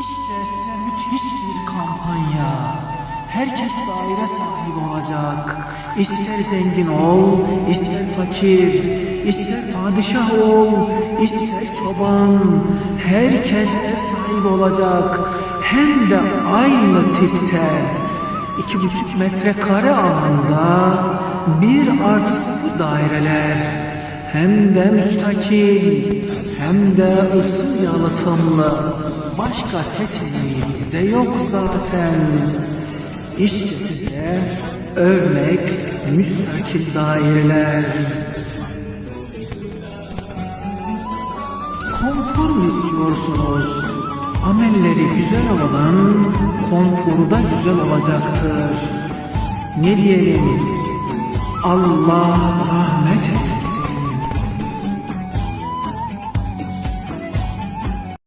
İşte size müthiş bir kampanya. Herkes daire sahibi olacak. İster zengin ol, ister fakir, ister padişah ol, ister çoban. Herkes ev sahibi olacak. Hem de aynı tipte. İki buçuk metrekare alanda bir artı sıfır daireler. Hem de müstakil, hem de ısı yalıtımlı. Başka seçeneğimiz de yok zaten. İşte size örnek müstakil daireler. Konfor mu istiyorsunuz? Amelleri güzel olan konforu da güzel olacaktır. Ne diyelim? Allah rahmet.